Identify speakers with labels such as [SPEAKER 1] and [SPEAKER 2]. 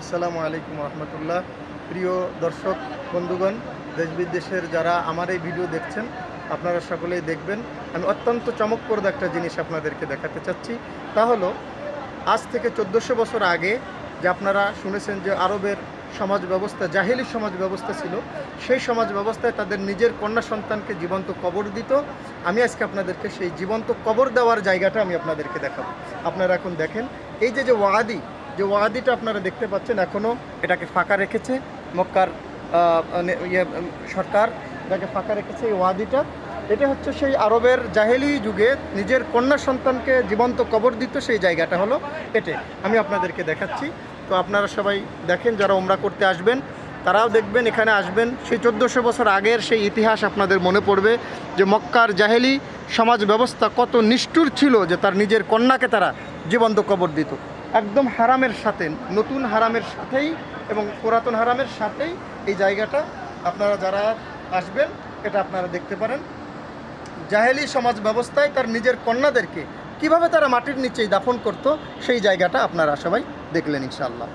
[SPEAKER 1] আসসালামু আলাইকুম রহমতুল্লাহ। প্রিয় দর্শক, বন্ধুগণ, দেশ বিদেশের যারা আমার এই ভিডিও দেখছেন, আপনারা সকলেই দেখবেন, আমি অত্যন্ত চমকপ্রদ একটা জিনিস আপনাদেরকে দেখাতে চাচ্ছি। তা হলো, আজ থেকে চোদ্দোশো বছর আগে যে আপনারা শুনেছেন যে আরবের সমাজ ব্যবস্থা, জাহেলি সমাজ ব্যবস্থা ছিল, সেই সমাজ ব্যবস্থায় তাদের নিজের কন্যা সন্তানকে জীবন্ত কবর দিত। আমি আজকে আপনাদেরকে সেই জীবন্ত কবর দেওয়ার জায়গাটা আমি আপনাদেরকে দেখাবো। আপনারা এখন দেখেন, এই যে যে ওয়াদি যে ওয়াদিটা আপনারা দেখতে পাচ্ছেন এখনও এটাকে ফাঁকা রেখেছে মক্কার আহ, ইয়ে সরকার এটাকে ফাঁকা রেখেছে এই ওয়াদিটা। এটা হচ্ছে সেই আরবের জাহেলি যুগে নিজের কন্যা সন্তানকে জীবন্ত কবর দিত সেই জায়গাটা হলো এটে। আমি আপনাদেরকে দেখাচ্ছি। তো আপনারা সবাই দেখেন যারা ওমরা করতে আসবেন তারাও দেখবেন এখানে আসবেন। সেই চোদ্দোশো বছর আগের সেই ইতিহাস আপনাদের মনে পড়বে যে মক্কার জাহেলি সমাজ ব্যবস্থা কত নিষ্ঠুর ছিল যে তার নিজের কন্যাকে তারা জীবন্ত কবর দিত। একদম হারামের সাথে, নতুন হারামের সাথেই এবং পুরাতন হারামের সাথেই এই জায়গাটা আপনারা যারা আসবেন, এটা আপনারা দেখতে পারেন। জাহেলি সমাজ ব্যবস্থায় তার নিজের কন্যাদেরকে কীভাবে তারা মাটির নিচেই দাফন করত, সেই জায়গাটা আপনারা সবাই দেখলেন ইনশাআল্লাহ।